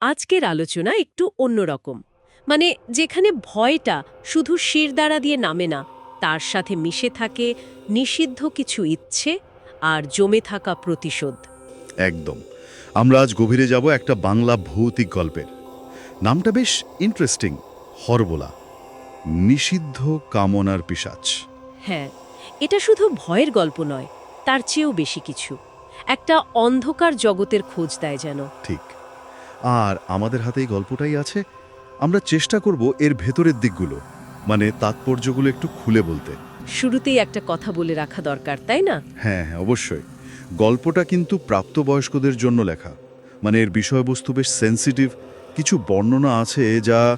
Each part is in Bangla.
আজকের আলোচনা একটু অন্যরকম মানে যেখানে ভয়টা শুধু শিরদাঁড়া দিয়ে নামে না তার সাথে মিশে থাকে নিষিদ্ধ কিছু ইচ্ছে আর জমে থাকা প্রতিশোধ। একদম। আমরা আজ গভীরে যাব একটা বাংলা ভৌতিক গল্পের। নামটা বেশ ইন্টারেস্টিং হরবোলা। নিষিদ্ধ কামনার পিসাচ হ্যাঁ এটা শুধু ভয়ের গল্প নয় তার চেয়েও বেশি কিছু। একটা অন্ধকার জগতের খোঁজ দেয় যেন। ঠিক। আর আমাদের হাতে এই গল্পটাই আছে। আমরা চেষ্টা করব এর ভেতরের দিকগুলো মানে তাৎপর্যগুলো একটু খুলে বলতে। শুরুতেই একটা কথা বলে রাখা দরকার তাই না? হ্যাঁ হ্যাঁ অবশ্যই। গল্পটা কিন্তু প্রাপ্তবয়স্কদের জন্য লেখা। মানে এর বিষয়বস্তু বেশ সেন্সিটিভ কিছু বর্ণনা আছে যা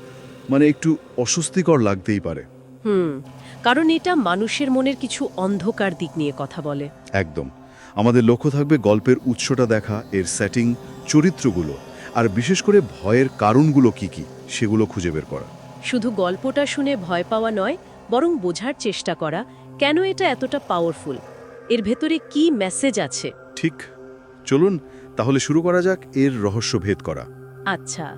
মানে একটু অস্বস্তিকর লাগতেই পারে। হুম কারণ এটা মানুষের মনের কিছু অন্ধকার দিক নিয়ে কথা বলে। একদম। আমাদের লক্ষ্য থাকবে গল্পের উৎসটা দেখা এর সেটিং চরিত্রগুলো। আর বিশেষ করে ভয়ের কারণগুলো কি কি সেগুলো খুঁজে বের করা। শুধু গল্পটা শুনে ভয় পাওয়া নয় বরং বোঝার চেষ্টা করা কেন এটা এতটা পাওয়ারফুল এর ভেতরে কি মেসেজ আছে? ঠিক। চলুন তাহলে শুরু করা যাক এর রহস্য ভেদ করা। আচ্ছা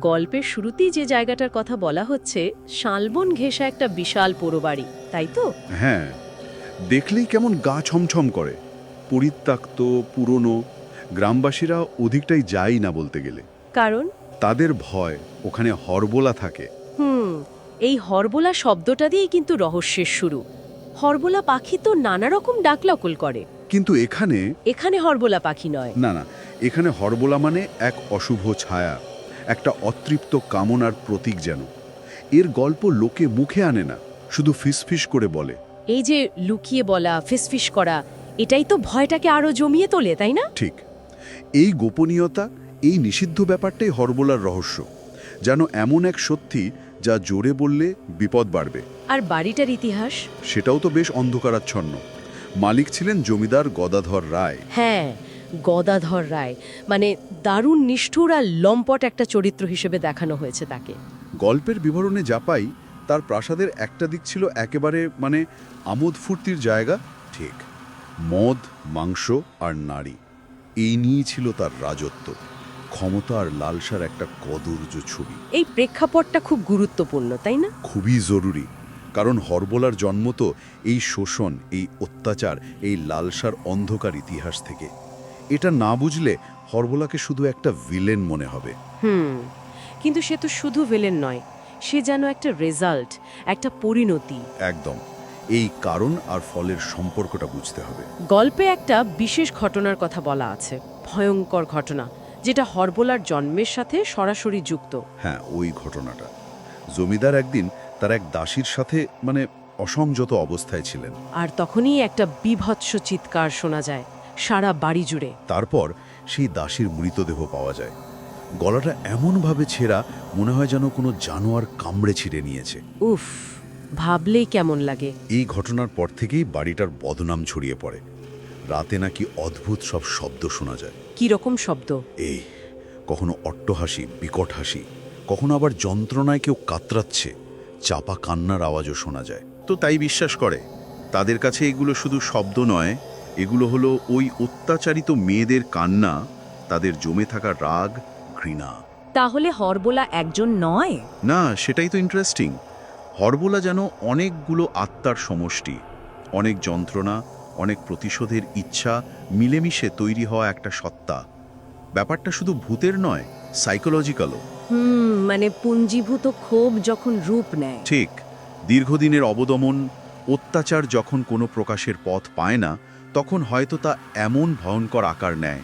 গল্পের শুরুতেই যে জায়গাটার কথা বলা হচ্ছে শালবন ঘেঁষা একটা বিশাল পোড়োবাড়ি তাই তো? হ্যাঁ। দেখলেই কেমন গা ছমছম করে। পরিত্যক্ত পুরনো গ্রামবাসীরা অধিকটাই যায় না বলতে গেলে। কারণ? তাদের ভয় ওখানে হরবোলা থাকে। হুম এই হরবোলা শব্দটা দিয়েই কিন্তু রহস্যের শুরু। হরবোলা পাখি তো নানা রকম ডাকলকল করে। কিন্তু এখানে এখানে হরবোলা পাখি নয়। না না এখানে হরবোলা মানে এক অশুভ ছায়া একটা অতৃপ্ত কামনার প্রতীক যেন। এর গল্প লোকে মুখে আনে না শুধু ফিসফিস করে বলে। এই যে লুকিয়ে বলা ফিসফিস করা এটাই তো ভয়টাকে আরও জমিয়ে তোলে তাই না? ঠিক। এই গোপনীয়তা এই নিষিদ্ধ ব্যাপারটাই হরবোলার রহস্য যেন এমন এক সত্যি যা জোরে বললে বিপদ বাড়বে। আর বাড়িটার ইতিহাস? সেটাও তো বেশ অন্ধকারাচ্ছন্ন। মালিক ছিলেন জমিদার গদাধর রায়। হ্যাঁ গদাধর রায়। মানে দারুণ নিষ্ঠুর আর লম্পট একটা চরিত্র হিসেবে দেখানো হয়েছে তাকে। গল্পের বিবরণে যা পাই তার প্রাসাদের একটা দিক ছিল একেবারে মানে আমোদ ফুর্তির জায়গা ঠিক। মদ মাংস আর নারী। এই নিয়েই ছিল তার রাজত্ব। ক্ষমতা আর লালসার একটা কদর্য ছবি। এই প্রেক্ষাপটটা খুব গুরুত্বপূর্ণ তাই না? খুবই জরুরি কারণ হরবোলার জন্ম তো এই শোষণ এই অত্যাচার এই লালসার অন্ধকার ইতিহাস থেকে। এটা না বুঝলে হরবোলাকে শুধু একটা ভিলেন মনে হবে। হুম কিন্তু সে তো শুধু ভিলেন নয় সে যেন একটা রেজাল্ট একটা পরিণতি। একদম। এই কারণ আর ফলের সম্পর্কটা বুঝতে হবে। গল্পে একটা বিশেষ ঘটনার কথা বলা আছে ভয়ঙ্কর ঘটনা যেটা হরবোলার জন্মের সাথে সরাসরি যুক্ত। হ্যাঁ ওই ঘটনাটা। জমিদার একদিন তার এক দাসীর সাথে মানে অসংযত অবস্থায় ছিলেন। আর তখনই একটা বিভৎস চিৎকার শোনা যায় সারা বাড়ি জুড়ে। তারপর সেই দাসীর মৃতদেহ পাওয়া যায়। গলাটা এমনভাবে ছেঁড়া মনে হয় যেন কোনো জানোয়ার কামড়ে ছিঁড়ে নিয়েছে। উফ ভাবলেই কেমন লাগে। এই ঘটনার পর থেকেই বাড়িটার বদনাম ছড়িয়ে পড়ে। রাতে নাকি অদ্ভুত সব শব্দ শোনা যায়। কি রকম শব্দ? এই কখনো অট্টহাসি বিকট হাসি কখনো আবার যন্ত্রণায় কেউ কাতরাচ্ছে চাপা কান্নার আওয়াজও শোনা যায়। তো তাই বিশ্বাস করে তাদের কাছে এগুলো শুধু শব্দ নয় এগুলো হলো ওই অত্যাচারিত মেয়েদের কান্না তাদের জমে থাকা রাগ ঘৃণা। তাহলে হরবোলা একজন নয়? না সেটাই তো ইন্টারেস্টিং হরবোলা যেন অনেকগুলো আত্মার সমষ্টি অনেক যন্ত্রণা অনেক প্রতিশোধের ইচ্ছা মিলেমিশে তৈরি হওয়া একটা সত্তা। ব্যাপারটা শুধু ভূতের নয় সাইকোলজিক্যালও হুম মানে পুঞ্জীভূত ক্ষোভ যখন রূপ নেয়। ঠিক দীর্ঘদিনের অবদমন অত্যাচার যখন কোনো প্রকাশের পথ পায় না তখন হয়তো তা এমন ভয়ঙ্কর আকার নেয়।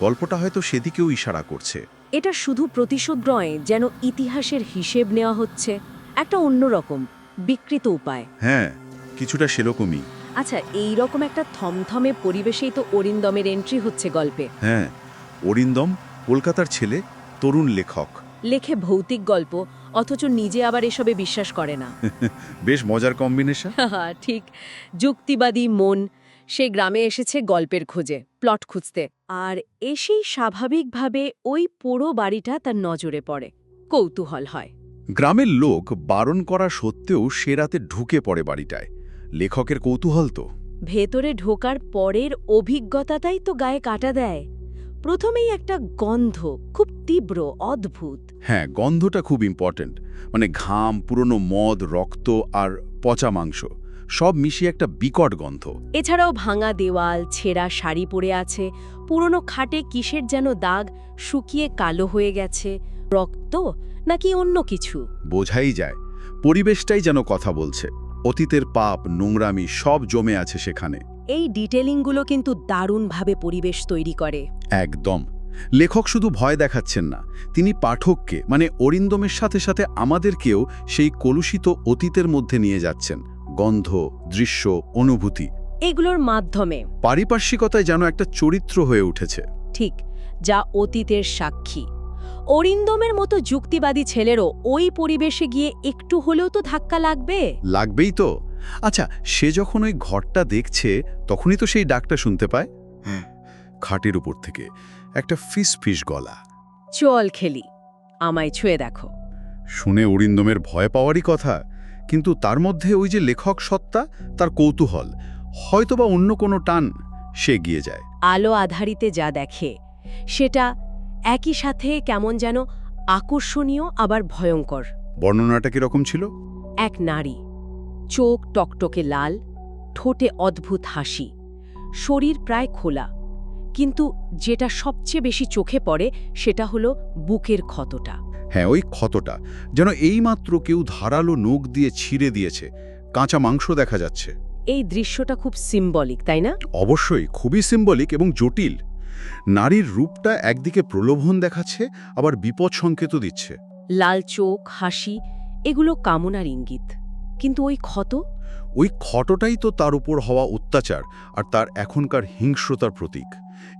গল্পটা হয়তো সেদিকেও ইশারা করছে। এটা শুধু প্রতিশোধ নয় যেন ইতিহাসের হিসেব নেওয়া হচ্ছে। একটা অন্যরকম বিকৃত উপায়। হ্যাঁ কিছুটা সেরকমই। আচ্ছা এই রকম একটা থমথমে পরিবেশেই তো অরিন্দমের এন্ট্রি হচ্ছে গল্পে। হ্যাঁ অরিন্দম কলকাতার ছেলে তরুণ লেখক। লেখে ভৌতিক গল্প অথচ নিজে আবার এসবে বিশ্বাস করে না। বেশ মজার কম্বিনেশন ঠিক যুক্তিবাদী মন সে গ্রামে এসেছে গল্পের খোঁজে প্লট খুঁজতে। আর এসেই স্বাভাবিকভাবে ওই পোড়ো বাড়িটা তার নজরে পড়ে কৌতূহল হয়। গ্রামের লোক বারণ করা সত্ত্বেও সে রাতে ঢুকে পড়ে বাড়িটায়। লেখকের কৌতূহল তো। ভেতরে ঢোকার পরের অভিজ্ঞতাটাই তো গায়ে কাটা দেয়। প্রথমেই একটা গন্ধ খুব তীব্র অদ্ভুত। হ্যাঁ গন্ধটা খুব ইম্পর্ট্যান্ট মানে ঘাম পুরনো মদ রক্ত আর পচা মাংস সব মিশিয়ে একটা বিকট গন্ধ। এছাড়াও ভাঙা দেওয়াল ছেঁড়া শাড়ি পরে আছে পুরনো খাটে কিসের যেন দাগ শুকিয়ে কালো হয়ে গেছে। রক্ত নাকি অন্য কিছু? বোঝাই যায়। পরিবেশটাই যেন কথা বলছে। অতীতের পাপ নোংরামি সব জমে আছে সেখানে। এই ডিটেলিংগুলো কিন্তু দারুণভাবে পরিবেশ তৈরি করে। একদম। লেখক শুধু ভয় দেখাচ্ছেন না তিনি পাঠককে মানে অরিন্দমের সাথে সাথে আমাদেরকেও সেই কলুষিত অতীতের মধ্যে নিয়ে যাচ্ছেন। গন্ধ দৃশ্য অনুভূতি। এগুলোর মাধ্যমে। পারিপার্শ্বিকতায় যেন একটা চরিত্র হয়ে উঠেছে। ঠিক যা অতীতের সাক্ষী। অরিন্দমের মতো যুক্তিবাদী ছেলেরও ওই পরিবেশে গিয়ে একটু হলেও তো ধাক্কা লাগবে? লাগবেই তো। আচ্ছা সে যখন ওই ঘরটা দেখছে তখনই তো সেই ডাকটা শুনতে পায়। খাটের উপর থেকে একটা ফিস ফিস গলা। চল খেলি আমায় ছুঁয়ে দেখো। শুনে অরিন্দমের ভয় পাওয়ারই কথা কিন্তু তার মধ্যে ওই যে লেখক সত্তা তার কৌতূহল হয়তোবা অন্য কোনো টান সে গিয়ে যায়। আলো আধারিতে যা দেখে সেটা একই সাথে কেমন যেন আকর্ষণীয় আবার ভয়ঙ্কর। বর্ণনাটা কীরকম ছিল? এক নারী। চোখ টকটকে লাল ঠোঁটে অদ্ভুত হাসি। শরীর প্রায় খোলা। কিন্তু যেটা সবচেয়ে বেশি চোখে পড়ে সেটা হলো বুকের ক্ষতটা। হ্যাঁ ওই ক্ষতটা। যেন এইমাত্র কেউ ধারালো নখ দিয়ে ছিঁড়ে দিয়েছে। কাঁচা মাংস দেখা যাচ্ছে। এই দৃশ্যটা খুব সিম্বলিক তাই না? অবশ্যই খুবই সিম্বলিক এবং জটিল। নারীর রূপটা একদিকে প্রলোভন দেখাচ্ছে আবার বিপদ সংকেত দিচ্ছে। লাল চোখ হাসি এগুলো কামনার ইঙ্গিত। কিন্তু ওই ক্ষত? ওই ক্ষতটাই তো তার উপর হওয়া অত্যাচার আর তার এখনকার হিংস্রতার প্রতীক।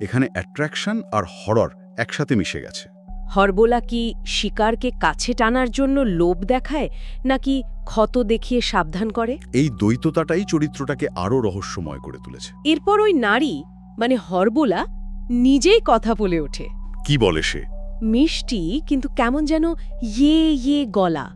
এখানে অ্যাট্রাকশন আর হরর একসাথে মিশে গেছে। হরবোলা কি শিকারকে কাছে টানার জন্য লোভ দেখায় নাকি ক্ষত দেখিয়ে সাবধান করে? এই দ্বৈততাটাই চরিত্রটাকে আরও রহস্যময় করে তুলেছে। এরপর ওই নারী মানে হরবোলা নিজেই কথা বলে ওঠে। কি বলে সে? মিষ্টি কিন্তু কেমন যেন ইয়ে ইয়ে গলা।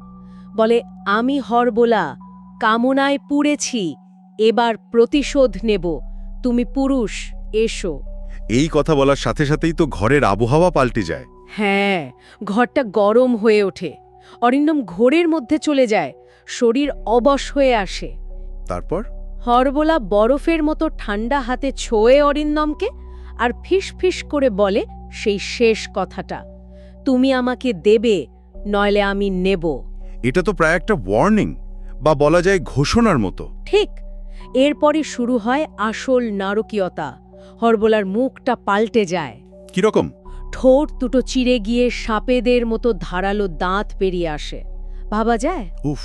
বলে আমি হরবোলা কামনায় পুড়েছি এবার প্রতিশোধ নেব। তুমি পুরুষ এসো। এই কথা বলার সাথে সাথেই তো ঘরের আবহাওয়া পাল্টে যায়। হ্যাঁ ঘরটা গরম হয়ে ওঠে। অরিন্দম ঘোরের মধ্যে চলে যায় শরীর অবশ হয়ে আসে। তারপর? হরবোলা বরফের মতো ঠান্ডা হাতে ছোঁয়ে অরিন্দমকে আর ফিস ফিস করে বলে সেই শেষ কথাটা। তুমি আমাকে দেবে নইলে আমি নেব। এটা তো প্রায় একটা ওয়ার্নিং বা বলা যায় ঘোষণার মতো। ঠিক। এরপরে শুরু হয় আসল নারকীয়তা। হরবোলার মুখটা পাল্টে যায়। কীরকম ঠোঁট দুটো চিড়ে গিয়ে সাপেদের মতো ধারালো দাঁত পেরিয়ে আসে। ভাবা যায়? উফ।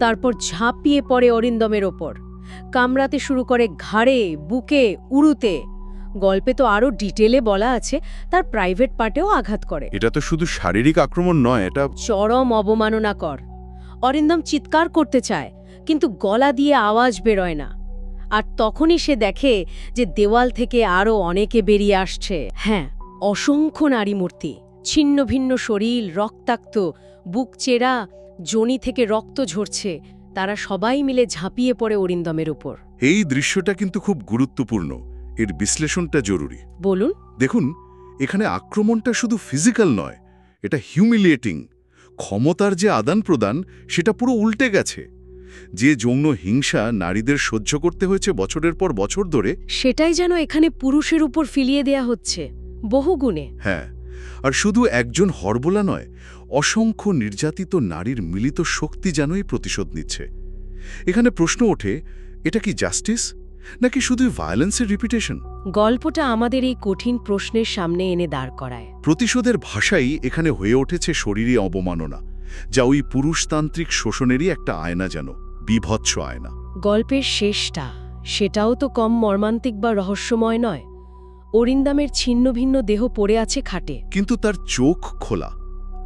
তারপর ঝাঁপিয়ে পড়ে অরিন্দমের ওপর। কামড়াতে শুরু করে ঘাড়ে বুকে উড়ুতে গল্পে তো আরও ডিটেলে বলা আছে তার প্রাইভেট পার্টেও আঘাত করে। এটা তো শুধু শারীরিক আক্রমণ নয় এটা চরম অবমাননা কর অরিন্দম চিৎকার করতে চায় কিন্তু গলা দিয়ে আওয়াজ বেরোয় না। আর তখনই সে দেখে যে দেওয়াল থেকে আরও অনেকে বেরিয়ে আসছে। হ্যাঁ অসংখ্য নারী মূর্তি ছিন্ন ভিন্ন শরীর রক্তাক্ত বুক চেরা জনি থেকে রক্ত ঝরছে তারা সবাই মিলে ঝাঁপিয়ে পড়ে অরিন্দমের উপর। এই দৃশ্যটা কিন্তু খুব গুরুত্বপূর্ণ। এর বিশ্লেষণটা জরুরি। বলুন। দেখুন এখানে আক্রমণটা শুধু ফিজিক্যাল নয় এটা হিউমিলিয়েটিং। ক্ষমতার যে আদান প্রদান সেটা পুরো উল্টে গেছে। যে যৌন হিংসা নারীদের সহ্য করতে হয়েছে বছরের পর বছর ধরে সেটাই যেন এখানে পুরুষের উপর ফিলিয়ে দেয়া হচ্ছে বহুগুণে। হ্যাঁ আর শুধু একজন হরবোলা নয় অসংখ্য নির্যাতিত নারীর মিলিত শক্তি যেনই প্রতিশোধ নিচ্ছে। এখানে প্রশ্ন ওঠে এটা কি জাস্টিস? নাকি শুধু ভায়োলেন্সের রিপিটেশন গল্পটা আমাদের এই কঠিন প্রশ্নের সামনে এনে দাঁড় করায়। প্রতিশোধের ভাষাই এখানে হয়ে উঠেছে শরীরে অবমাননা যা ওই পুরুষতান্ত্রিক শোষণেরই একটা আয়না যেন বিভৎস আয়না। গল্পের শেষটা সেটাও তো কম মর্মান্তিক বা রহস্যময় নয়। অরিন্দামের ছিন্ন ভিন্ন দেহ পড়ে আছে খাটে। কিন্তু তার চোখ খোলা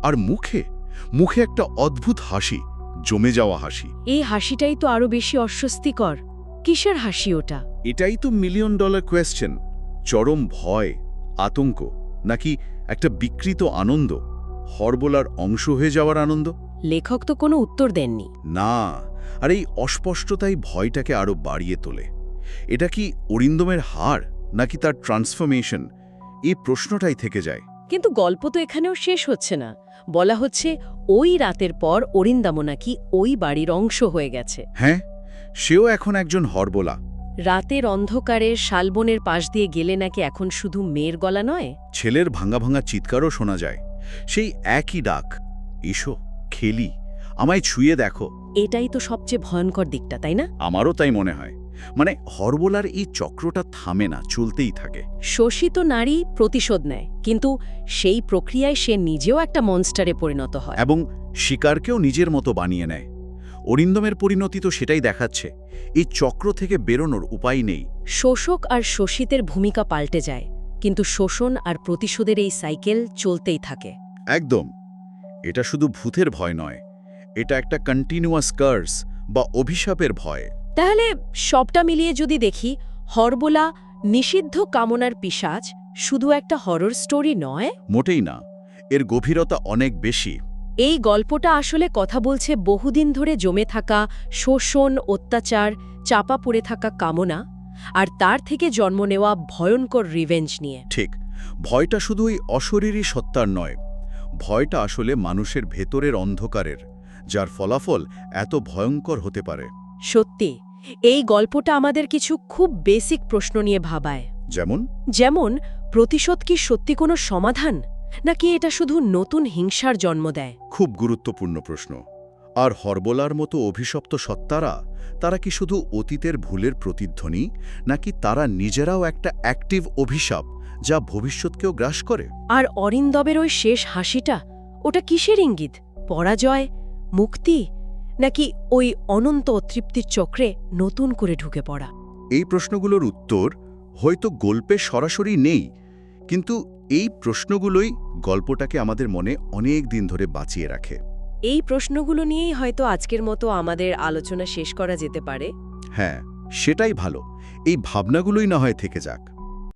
আর মুখে মুখে একটা অদ্ভুত হাসি জমে যাওয়া হাসি। এই হাসিটাই তো আরও বেশি অস্বস্তিকর। কিসের হাসি ওটা? এটাই তো মিলিয়ন ডলার কোয়েশ্চেন চরম ভয় আতঙ্ক নাকি একটা বিকৃত আনন্দ হরবোলার অংশ হয়ে যাওয়ার আনন্দ? লেখক তো কোনো উত্তর দেননি। না আর এই অস্পষ্টতাই ভয়টাকে আরও বাড়িয়ে তোলে। এটা কি অরিন্দমের হার নাকি তার ট্রান্সফরমেশন এই প্রশ্নটাই থেকে যায়। কিন্তু গল্প তো এখানেও শেষ হচ্ছে না। বলা হচ্ছে ওই রাতের পর অরিন্দামো নাকি ওই বাড়ির অংশ হয়ে গেছে। হ্যাঁ? সেও এখন একজন হরবোলা। রাতের অন্ধকারে শালবনের পাশ দিয়ে গেলে নাকি এখন শুধু মেয়ের গলা নয়? ছেলের ভাঙা ভাঙা চিৎকারও শোনা যায়। সেই একই ডাক ইসো খেলি আমায় ছুঁয়ে দেখো। এটাই তো সবচেয়ে ভয়ঙ্কর দিকটা তাই না? আমারও তাই মনে হয়। মানে হরবোলার এই চক্রটা থামে না চলতেই থাকে। শোষিত নারী প্রতিশোধ নেয় কিন্তু সেই প্রক্রিয়ায় সে নিজেও একটা মনস্টারে পরিণত হয়। এবং শিকারকেও নিজের মতো বানিয়ে নেয়। অরিন্দমের পরিণতি তো সেটাই দেখাচ্ছে। এই চক্র থেকে বেরোনোর উপায় নেই। শোষক আর শোষিতের ভূমিকা পাল্টে যায় কিন্তু শোষণ আর প্রতিশোধের এই সাইকেল চলতেই থাকে। একদম। এটা শুধু ভূতের ভয় নয় এটা একটা কন্টিনিউয়াস কার্স বা অভিশাপের ভয়। তাহলে সবটা মিলিয়ে যদি দেখি হরবোলা নিষিদ্ধ কামনার পিশাচ শুধু একটা হরর স্টোরি নয়? মোটেই না এর গভীরতা অনেক বেশি। এই গল্পটা আসলে কথা বলছে বহুদিন ধরে জমে থাকা শোষণ অত্যাচার চাপা পড়ে থাকা কামনা আর তার থেকে জন্ম নেওয়া ভয়ঙ্কর রিভেঞ্জ নিয়ে। ঠিক ভয়টা শুধু ওই অশরীরী সত্তার নয় ভয়টা আসলে মানুষের ভেতরের অন্ধকারের যার ফলাফল এত ভয়ঙ্কর হতে পারে। সত্যি এই গল্পটা আমাদের কিছু খুব বেসিক প্রশ্ন নিয়ে ভাবায়। যেমন? যেমন প্রতিশোধ কি সত্যি কোনো সমাধান? নাকি এটা শুধু নতুন হিংসার জন্ম দেয়? খুব গুরুত্বপূর্ণ প্রশ্ন। আর হরবোলার মতো অভিশপ্ত সত্তারা তারা কি শুধু অতীতের ভুলের প্রতিধ্বনি নাকি তারা নিজেরাও একটা অ্যাক্টিভ অভিশাপ যা ভবিষ্যৎকেও গ্রাস করে? আর অরিন্দবের ওই শেষ হাসিটা ওটা কিসের ইঙ্গিত? পরাজয়? মুক্তি? নাকি ওই অনন্ত অতৃপ্তির চক্রে নতুন করে ঢুকে পড়া? এই প্রশ্নগুলোর উত্তর হয়তো গল্পে সরাসরি নেই কিন্তু এই প্রশ্নগুলোই গল্পটাকে আমাদের মনে অনেক দিন ধরে বাঁচিয়ে রাখে। এই প্রশ্নগুলো নিয়েই হয়তো আজকের মতো আমাদের আলোচনা শেষ করা যেতে পারে। হ্যাঁ সেটাই ভালো। এই ভাবনাগুলোই না হয় থেকে যাক।